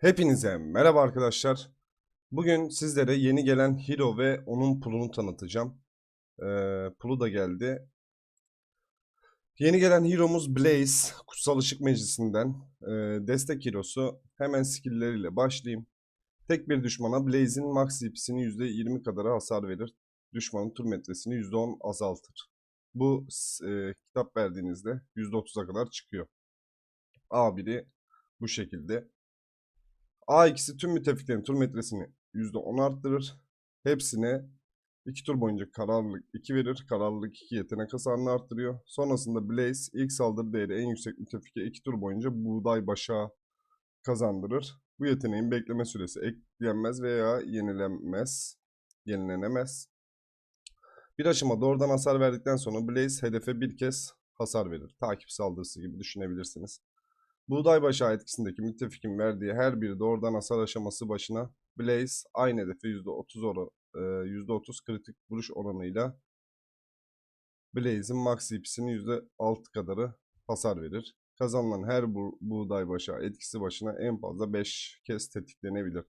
Hepinize merhaba arkadaşlar. Bugün sizlere yeni gelen Hero ve onun pulunu tanıtacağım. Ee, pulu da geldi. Yeni gelen Hero'muz Blaze, Kutsal Işık Meclisi'nden. Ee, destek Hero'su. Hemen skill'leriyle başlayayım. Tek bir düşmana Blaze'in max CP'sini %20 kadar hasar verir. Düşmanın tur metresini %10 azaltır. Bu e, kitap verdiğinizde %30'a kadar çıkıyor. A1'i bu şekilde. A2'si tüm müttefiklerin tur metresini %10 arttırır. Hepsine 2 tur boyunca kararlılık 2 verir. Kararlılık 2 yetenek hasarını arttırıyor. Sonrasında Blaze ilk saldırı değeri en yüksek müttefike 2 tur boyunca buğday başağı kazandırır. Bu yeteneğin bekleme süresi eklenmez veya yenilenmez. Yenilenemez. Bir aşama doğrudan hasar verdikten sonra Blaze hedefe bir kez hasar verir. Takip saldırısı gibi düşünebilirsiniz. Buğday başağı etkisindeki müttefikin verdiği her bir doğrudan hasar aşaması başına Blaze aynı hedefe %30 oran, e, %30 kritik vuruş oranıyla Blaze'in max CP'sinin %6 kadarı hasar verir. Kazanılan her bu, buğday başağı etkisi başına en fazla 5 kez tetiklenebilir.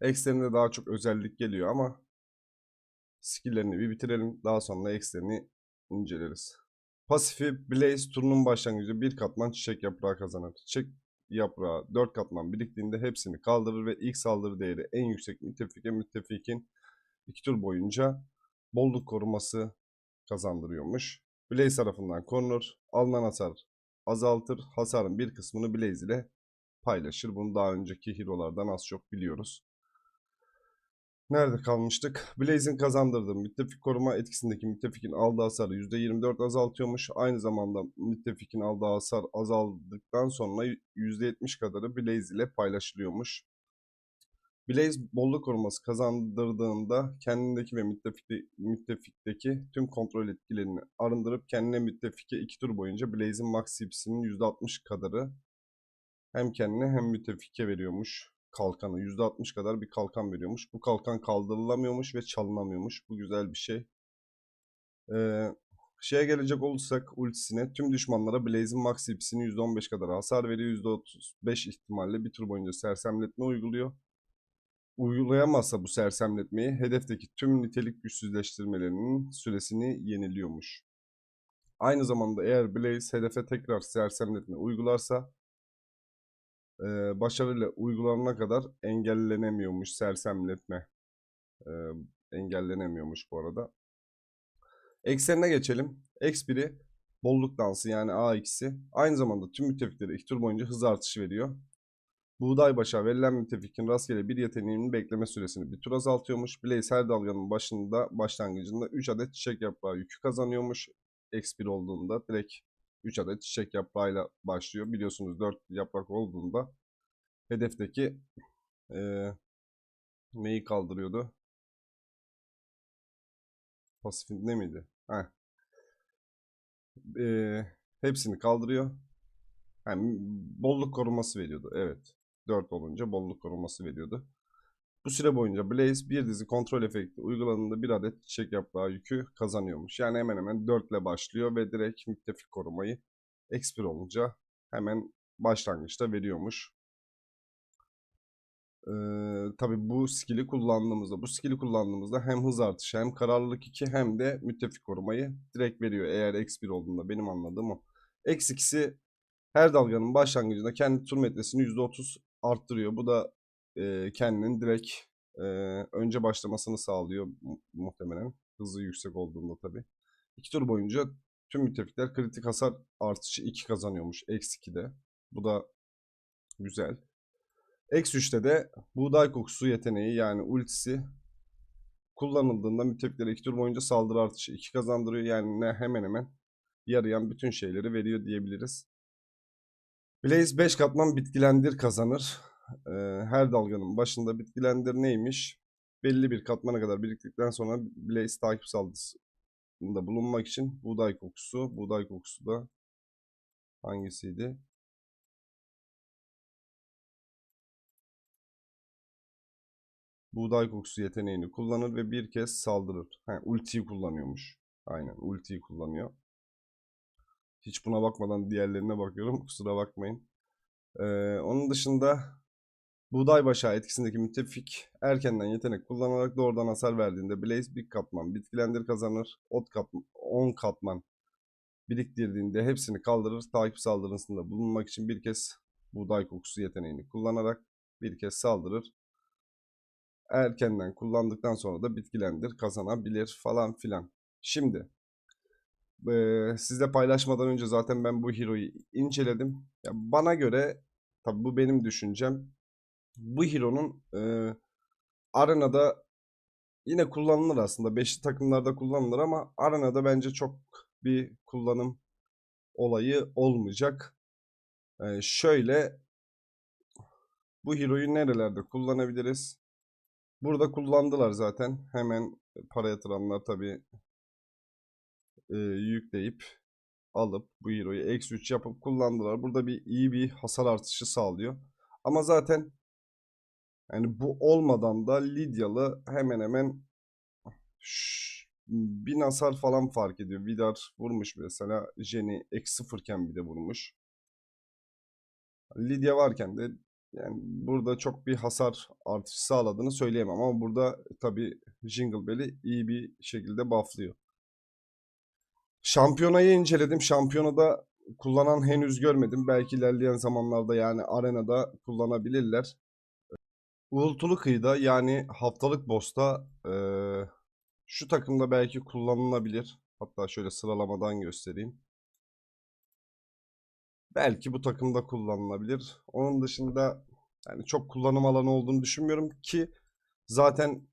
Ekseninde daha çok özellik geliyor ama skill'lerini bir bitirelim. Daha sonra eksenini inceleriz. Pasifi Blaze turunun başlangıcı bir katman çiçek yaprağı kazanır. Çiçek yaprağı 4 katman biriktiğinde hepsini kaldırır ve ilk saldırı değeri en yüksek müttefike müttefikin 2 tur boyunca bolluk koruması kazandırıyormuş. Blaze tarafından korunur. Alınan hasar azaltır. Hasarın bir kısmını Blaze ile paylaşır. Bunu daha önceki hero'lardan az çok biliyoruz. Nerede kalmıştık? Blaze'in kazandırdığı müttefik koruma etkisindeki müttefikin aldığı hasarı %24 azaltıyormuş. Aynı zamanda müttefikin aldığı hasar azaldıktan sonra %70 kadarı Blaze ile paylaşılıyormuş. Blaze bolluk koruması kazandırdığında kendindeki ve müttefikte, müttefikteki tüm kontrol etkilerini arındırıp kendine müttefike 2 tur boyunca Blaze'in max CP'sinin %60 kadarı hem kendine hem müttefike veriyormuş kalkanı. %60 kadar bir kalkan veriyormuş. Bu kalkan kaldırılamıyormuş ve çalınamıyormuş. Bu güzel bir şey. Ee, şeye gelecek olursak ultisine tüm düşmanlara Blaze'in max CP'sini %15 kadar hasar veriyor. %35 ihtimalle bir tur boyunca sersemletme uyguluyor. Uygulayamazsa bu sersemletmeyi hedefteki tüm nitelik güçsüzleştirmelerinin süresini yeniliyormuş. Aynı zamanda eğer Blaze hedefe tekrar sersemletme uygularsa e, başarıyla uygulanana kadar engellenemiyormuş sersemletme. E, engellenemiyormuş bu arada. Eksenine geçelim. X1'i bolluk dansı yani A2'si. Aynı zamanda tüm müttefiklere 2 tur boyunca hız artışı veriyor. Buğday başa verilen müttefikin rastgele bir yeteneğinin bekleme süresini bir tur azaltıyormuş. Blaze her dalganın başında başlangıcında 3 adet çiçek yaprağı yükü kazanıyormuş. X1 olduğunda direkt 3 adet çiçek yaprağıyla başlıyor. Biliyorsunuz 4 yaprak olduğunda hedefteki eee neyi kaldırıyordu? Pasifinde miydi? Heh. Eee, hepsini kaldırıyor. Yani bolluk koruması veriyordu. Evet. 4 olunca bolluk koruması veriyordu. Bu süre boyunca Blaze bir dizi kontrol efekti uyguladığında bir adet çiçek yaprağı yükü kazanıyormuş. Yani hemen hemen 4 ile başlıyor ve direkt müttefik korumayı X1 olunca hemen başlangıçta veriyormuş. Ee, tabii bu skill'i kullandığımızda, bu skill'i kullandığımızda hem hız artışı hem kararlılık 2 hem de müttefik korumayı direkt veriyor. Eğer X1 olduğunda benim anladığım o. X2'si her dalganın başlangıcında kendi tur metresini %30 arttırıyor. Bu da e, kendinin direkt e, önce başlamasını sağlıyor mu- muhtemelen. Hızı yüksek olduğunda tabii. 2 tur boyunca tüm müttefikler kritik hasar artışı 2 kazanıyormuş. X2'de. Bu da güzel. X3'te de buğday kokusu yeteneği yani ultisi kullanıldığında müttefiklere 2 tur boyunca saldırı artışı 2 kazandırıyor. Yani ne hemen hemen yarayan bütün şeyleri veriyor diyebiliriz. Blaze 5 katman bitkilendir kazanır. Her dalganın başında bitkilendir neymiş? Belli bir katmana kadar biriktikten sonra Blaze takip saldırısında bulunmak için buğday kokusu. Buğday kokusu da hangisiydi? Buğday kokusu yeteneğini kullanır ve bir kez saldırır. He, ultiyi kullanıyormuş. Aynen ultiyi kullanıyor. Hiç buna bakmadan diğerlerine bakıyorum. Kusura bakmayın. Ee, onun dışında Buğday başağı etkisindeki müttefik erkenden yetenek kullanarak doğrudan hasar verdiğinde Blaze bir katman bitkilendir kazanır. Ot katman, 10 katman biriktirdiğinde hepsini kaldırır. Takip saldırısında bulunmak için bir kez buğday kokusu yeteneğini kullanarak bir kez saldırır. Erkenden kullandıktan sonra da bitkilendir kazanabilir falan filan. Şimdi eee sizle paylaşmadan önce zaten ben bu hero'yu inceledim. Ya bana göre tabi bu benim düşüncem. Bu hero'nun eee, arenada yine kullanılır aslında. Beşli takımlarda kullanılır ama arenada bence çok bir kullanım olayı olmayacak. Eee, şöyle bu hero'yu nerelerde kullanabiliriz? Burada kullandılar zaten. Hemen para yatıranlar tabii e, yükleyip alıp bu hero'yu eksi 3 yapıp kullandılar. Burada bir iyi bir hasar artışı sağlıyor. Ama zaten yani bu olmadan da Lidyalı hemen hemen ş- bin hasar falan fark ediyor. Vidar vurmuş mesela. Jenny eksi sıfırken bir de vurmuş. Lidya varken de yani burada çok bir hasar artışı sağladığını söyleyemem ama burada tabii Jingle Bell'i iyi bir şekilde bufflıyor. Şampiyonayı inceledim. Şampiyonada kullanan henüz görmedim. Belki ilerleyen zamanlarda yani arenada kullanabilirler. Uğultulu kıyıda yani haftalık boss'ta eee, şu takımda belki kullanılabilir. Hatta şöyle sıralamadan göstereyim. Belki bu takımda kullanılabilir. Onun dışında yani çok kullanım alanı olduğunu düşünmüyorum ki zaten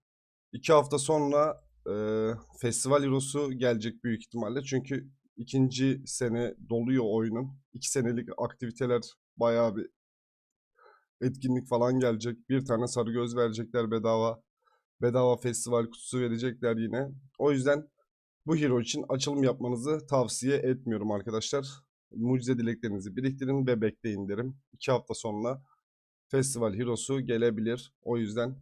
iki hafta sonra e, festival Hero'su gelecek büyük ihtimalle. Çünkü ikinci sene doluyor oyunun. İki senelik aktiviteler bayağı bir etkinlik falan gelecek. Bir tane sarı göz verecekler bedava. Bedava festival kutusu verecekler yine. O yüzden bu hero için açılım yapmanızı tavsiye etmiyorum arkadaşlar. Mucize dileklerinizi biriktirin ve bekleyin derim. İki hafta sonra festival hero'su gelebilir. O yüzden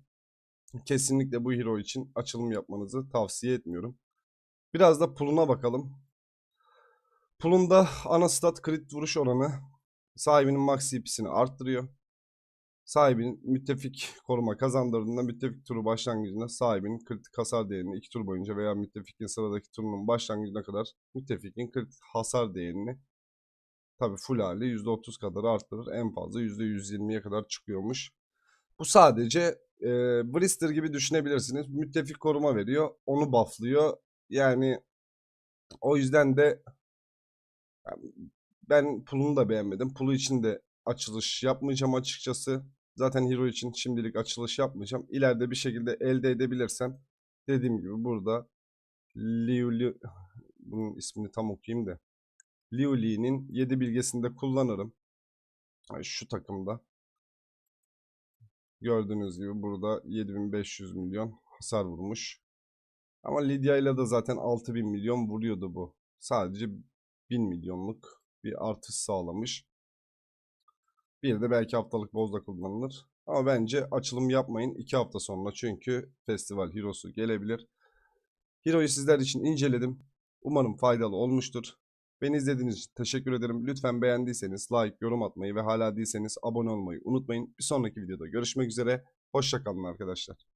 kesinlikle bu hero için açılım yapmanızı tavsiye etmiyorum. Biraz da puluna bakalım. Pulunda ana stat crit vuruş oranı sahibinin max CP'sini arttırıyor. Sahibinin müttefik koruma kazandırdığında müttefik turu başlangıcında sahibinin kritik hasar değerini 2 tur boyunca veya müttefikin sıradaki turunun başlangıcına kadar müttefikin kritik hasar değerini tabi full hali %30 kadar arttırır. En fazla %120'ye kadar çıkıyormuş. Bu sadece e, Brister gibi düşünebilirsiniz. Müttefik koruma veriyor. Onu bufflıyor. Yani o yüzden de ben pulunu da beğenmedim. Pulu için de açılış yapmayacağım açıkçası. Zaten hero için şimdilik açılış yapmayacağım. İleride bir şekilde elde edebilirsem dediğim gibi burada Liu Liu bunun ismini tam okuyayım da Liu Li'nin 7 bilgesinde kullanırım. Şu takımda. Gördüğünüz gibi burada 7500 milyon hasar vurmuş. Ama Lydia ile de zaten 6000 milyon vuruyordu bu. Sadece 1000 milyonluk bir artış sağlamış. Bir de belki haftalık bozda kullanılır. Ama bence açılım yapmayın 2 hafta sonra çünkü festival Hero'su gelebilir. Hero'yu sizler için inceledim. Umarım faydalı olmuştur. Beni izlediğiniz için teşekkür ederim. Lütfen beğendiyseniz like, yorum atmayı ve hala değilseniz abone olmayı unutmayın. Bir sonraki videoda görüşmek üzere. Hoşçakalın arkadaşlar.